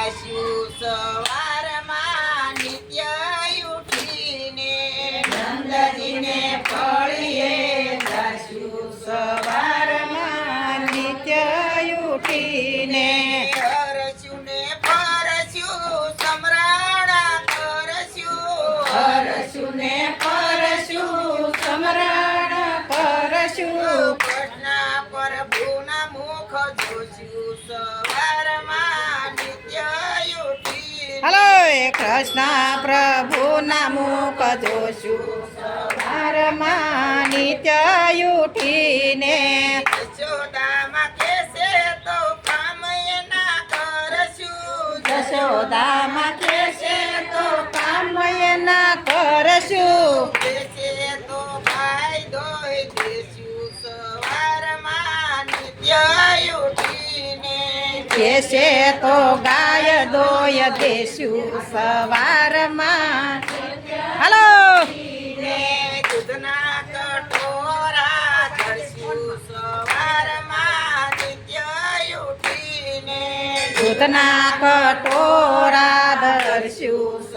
જાશું સવારમાં નિત્ય ઉઠીને નંદજીને ફળીએ. જાશું સવારમાં નિત્ય ઉઠીને હરશું ને ફરશું સમરાણા કરશું હરશું ને પરશું સમરણ કરશું કૃષ્ણ પ્રભુના મુખ જોશું કૃષ્ણ પ્રભુના મુખ જોશું સવારમાં નિત્ય ઉઠીને યશોદામાં કેસે તો કામ એના કરશું. જશોદામાં કહેશે તો ગાય દોય દેશું સવારમાં. હલો. દૂધના કટોરા ધરશું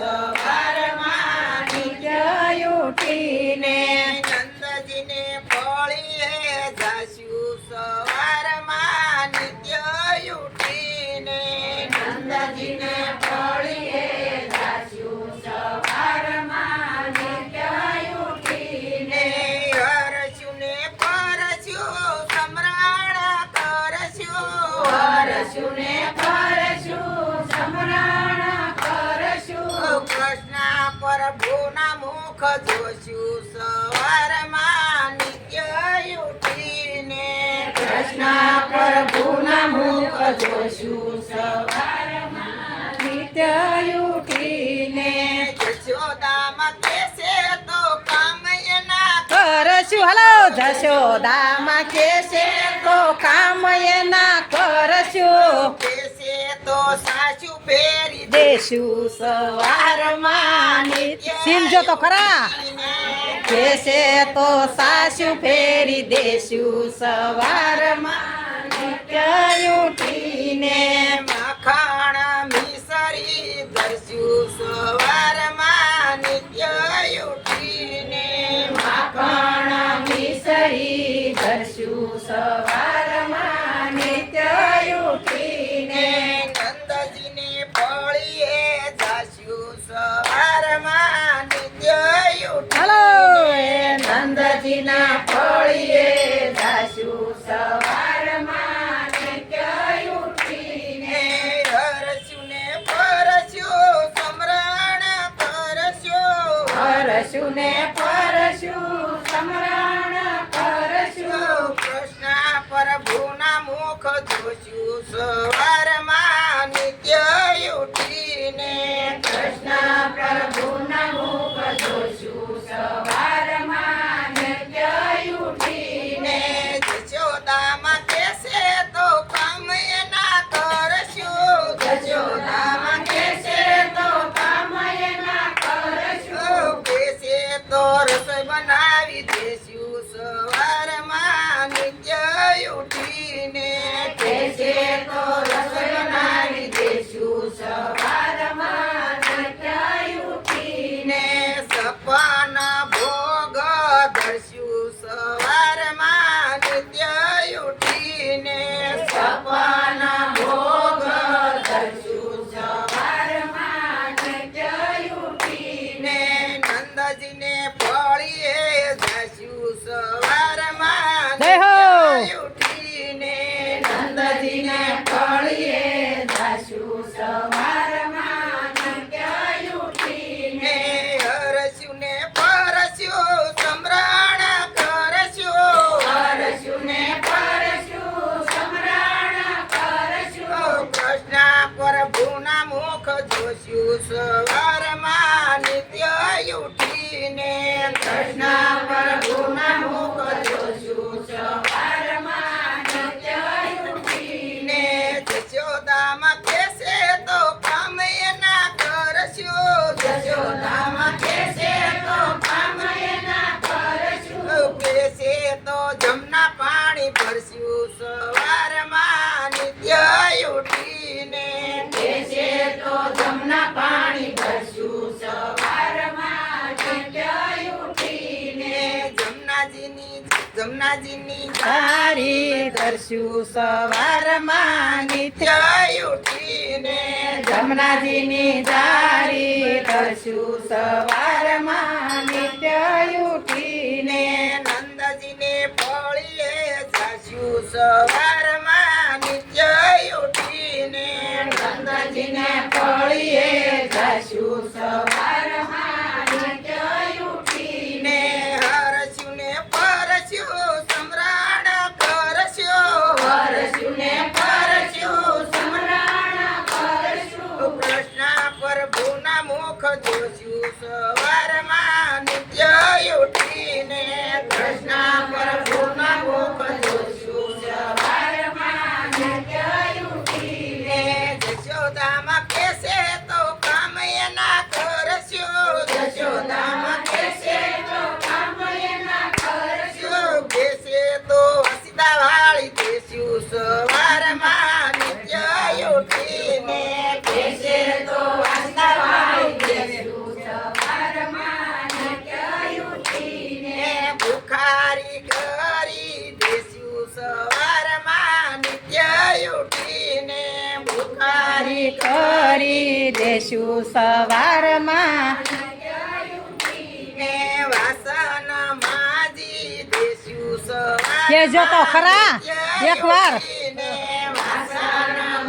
જોશું સવારમાં નિત્ય કૃષ્ણ પ્રભુના મુખ જોશું સવારમાં નિત્ય ઉઠીને. જશોદામાં કેસે તો કામ એના કરશું હલો, જશોદામાં તો કામ એના કરશું તો સાચું ફેરી દેશું સવારમાં. સિંજો તો ખરા. કેસે તો સાસુ ફેરી દેશું સવારમાં ઉઠીને મખાણા એ નંદજીના ઉઠીને સપન ભોગ ધરશું સવારમાં ઉઠીને નંદજીને ફળીએ જશું. સવારમાં જોશું સવારમાં નિત્ય ઉઠીને કૃષ્ણ પ્રભુના જમનાજીની તારી ધરશું સવારમાં નિત્ય ઉઠીને જમનાજીની જારી કરશું સવારમાં જોશું સવારમાં. ભૂખારી કરી દેશું સવારમાં. સવારમાં. કહેજો તો ખરા, એકવાર.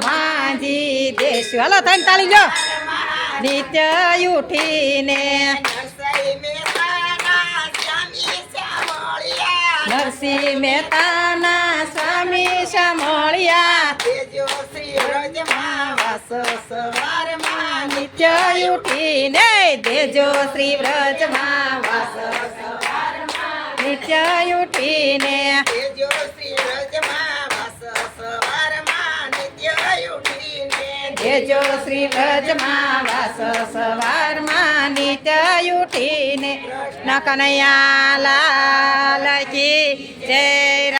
માજી દેશું. હાલો તને તાલી જો નિત્ય ઉઠીને નરસિંહ મહેતાના સ્વામી સમળ્યા સવારમાં નિત્ય ઉઠીને દેજો શ્રી વ્રજમાં, વાસ નિત્ય ઉઠીને તેજો શ્રી વ્રજમાં, વાસ સવારમાં નિત્ય ઉઠીને દેજો શ્રી વ્રજમાં વાસ સવારમાં કનૈયા લાલ જય